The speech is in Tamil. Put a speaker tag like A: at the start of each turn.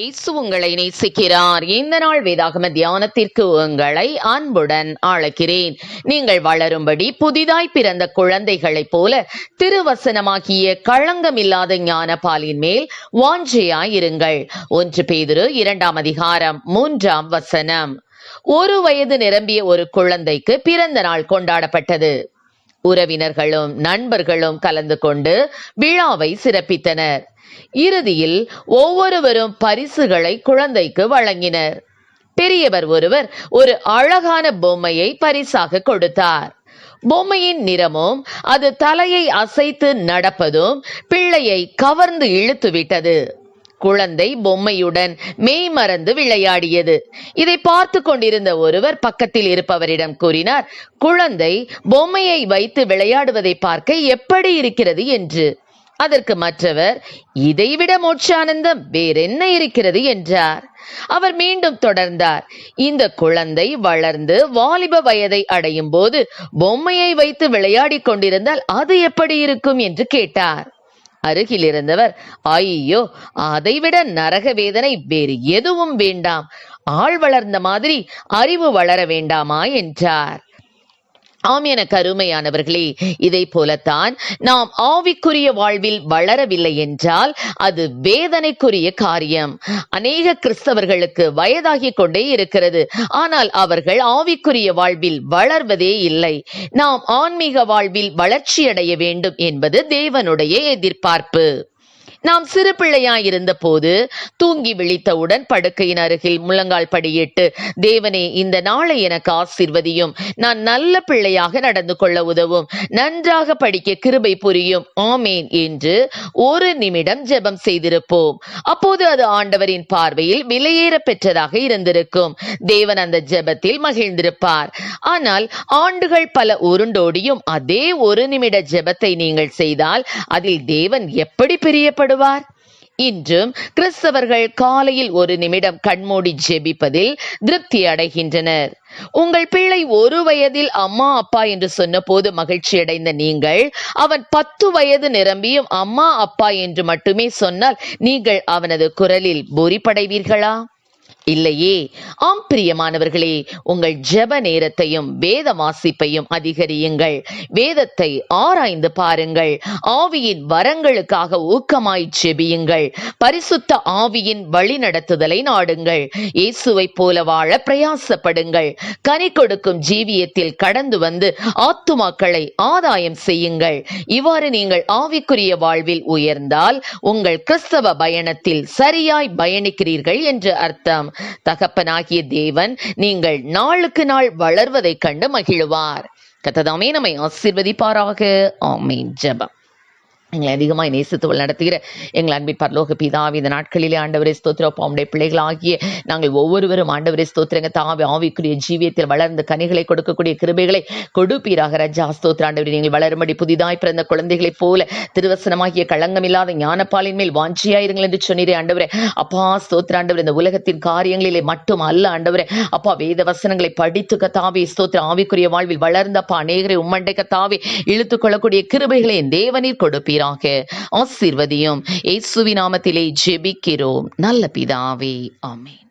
A: இயேசு உங்களை நேசிக்கிறார். இந்த நாள் வேதாகம தியானத்திற்கு உங்களை அன்புடன் அழைக்கிறேன். நீங்கள் வளரும்படி புதிதாய் பிறந்த குழந்தைகளைப் போல திருவசனமாகிய களங்கமில்லாத ஞான பாலின் மேல் வாஞ்சையாயிருங்கள். ஒன்று பேதுரு இரண்டாம் அதிகாரம் மூன்றாம் வசனம். ஒரு வயது நிரம்பிய ஒரு குழந்தைக்கு பிறந்த நாள் கொண்டாடப்பட்டது. உறவினர்களும் நண்பர்களும் கலந்து கொண்டு விழாவை சிறப்பித்தனர். இறுதியில் ஒவ்வொருவரும் பரிசுகளை குழந்தைக்கு வழங்கினர். பெரியவர் ஒருவர் ஒரு அழகான பொம்மையை பரிசாக கொடுத்தார். பொம்மையின் நிறமும் அது தலையை அசைத்து நடப்பதும் பிள்ளையை கவர்ந்து இழுத்துவிட்டது. குழந்தை பொம்மையுடன் மெய் மறந்து விளையாடியது. இதை பார்த்து கொண்டிருந்த ஒருவர் பக்கத்தில் இருப்பவரிடம் கூறினார் குழந்தை பொம்மையை வைத்து விளையாடுவதை பார்க்க எப்படி இருக்கிறது என்று? அதற்கு மற்றவர் இதைவிட மோட்சானந்தம் வேறென்ன இருக்கிறது? என்றார். அவர் மீண்டும் தொடர்ந்தார் இந்த குழந்தை வளர்ந்து வாலிப வயதை அடையும் போது பொம்மையை வைத்து விளையாடிக் கொண்டிருந்தால் அது எப்படி இருக்கும்? என்று கேட்டார். அருகில் இருந்தவர் ஐயோ அதைவிட நரக வேதனை வேறு எதுவும் வேண்டாம். ஆள் வளர்ந்த மாதிரி அறிவு வளர வேண்டாமா? என்றார். ஆம் என கருமையானவர்களே இதை போலத்தான் நாம் ஆவிக்குரிய வாழ்வில் வளரவில்லை என்றால் அது வேதனைக்குரிய காரியம். அநேக கிறிஸ்தவர்களுக்கு வயதாகி கொண்டே இருக்கிறது. ஆனால் அவர்கள் ஆவிக்குரிய வாழ்வில் வளர்வதே இல்லை. நாம் ஆன்மீக வாழ்வில் வளர்ச்சியடைய வேண்டும் என்பது தேவனுடைய எதிர்பார்ப்பு. நாம் சிறு பிள்ளையாயிருந்த போது தூங்கி விழித்தவுடன் படுக்கையின் அருகில் முழங்கால் படியிட்டு தேவனே இந்த நாளை எனக்கு ஆசிர்வதியும். நான் நல்ல பிள்ளையாக நடந்து கொள்ள உதவும். நன்றாக படிக்க கிருபை புரியும். ஆமேன் என்று ஒரு நிமிடம் ஜெபம் செய்திருப்போம். அப்போது அது ஆண்டவரின் பார்வையில் விலையேற பெற்றதாக இருந்திருக்கும். தேவன் அந்த ஜெபத்தில் மகிழ்ந்திருப்பார். ஆனால் ஆண்டுகள் பல உருண்டோடியும் அதே ஒரு நிமிட ஜெபத்தை நீங்கள் செய்தால் அதில் தேவன் எப்படி பெரிய செய்யப்படுவார் இன்றும் கிறிஸ்தவர்கள் காலையில் ஒரு நிமிடம் கண்மூடி ஜெபிப்பதில் திருப்தி அடைகின்றனர். உங்கள் பிள்ளை ஒரு வயதில் அம்மா அப்பா என்று சொன்னபோது மகிழ்ச்சி அடைந்த நீங்கள் அவன் பத்து வயது நிரம்பியும் அம்மா அப்பா என்று மட்டுமே சொன்னால் நீங்கள் அவனது குரலில் பொறிப்படைவீர்களா இல்லையே. ஆம் பிரியமானவர்களே உங்கள் ஜெப நேரத்தையும் வேத வாசிப்பையும் அதிகரியுங்கள். வேதத்தை ஆராய்ந்து பாருங்கள். ஆவியின் வரங்களுக்காக ஊக்கமாய் ஜெபியுங்கள். பரிசுத்த ஆவியின் வழிநடத்துதலை நாடுங்கள். இயேசுவை போல வாழ பிரயாசப்படுங்கள். கனி கொடுக்கும் ஜீவியத்தில் கடந்து வந்து ஆத்துமாக்களை ஆதாயம் செய்யுங்கள். இவ்வாறு நீங்கள் ஆவிக்குரிய வாழ்வில் உயர்ந்தால் உங்கள் கிறிஸ்தவ பயணத்தில் சரியாய் பயணிக்கிறீர்கள் என்று அர்த்தம். தகப்பனாகிய தேவன் நீங்கள் நாளுக்கு நாள் வளர்வதைக் கண்டு மகிழுவார். கத்ததாமே நம்மை ஆசீர்வதிப்பாராக. ஆமீன். ஜபம். எங்களை அதிகமாக நேசித்து நடத்துகிற எங்கள் அன்பின் பரலோக பிதாவி இந்த நாட்களிலே ஆண்டவரே ஸ்தோத்திரம். பிள்ளைகள் பிள்ளைகளாகிய நாங்கள் ஒவ்வொருவரும் ஆண்டவரே ஸ்தோத்திரங்க தாவி ஆவிக்குரிய ஜீவியத்தில் வளர்ந்த கனிகளை கொடுக்கக்கூடிய கிருபைகளை கொடுப்பீராக. ரஜா ஸ்தோத்திர ஆண்டவரே நீங்கள் வளரும்படி புதிதாய் பிறந்த குழந்தைகளைப் போல திருவசனமாகிய களங்கமில்லாத ஞானப்பாலின் மேல் வாஞ்சியாயிருங்கள் என்று சொன்னீரே ஆண்டவரே. அப்பா ஸ்தோத்திர ஆண்டவர் இந்த உலகத்தின் காரியங்களிலே மட்டும் அல்ல ஆண்டவரே. அப்பா வேத வசனங்களை படித்து கத்தாவி ஸ்தோத்திர ஆவிக்குரிய வாழ்வில் வளர்ந்தப்பா அநேகரை உம்மண்டை கத்தாவி இழுத்துக் கொள்ளக்கூடிய கிருபைகளை தேவனீர் தேவனீர் கொடுப்பீராக ஆசீர்வதியும். இயேசுவி நாமத்திலே ஜெபிக்கிறோம். நல்ல பிதாவே. ஆமே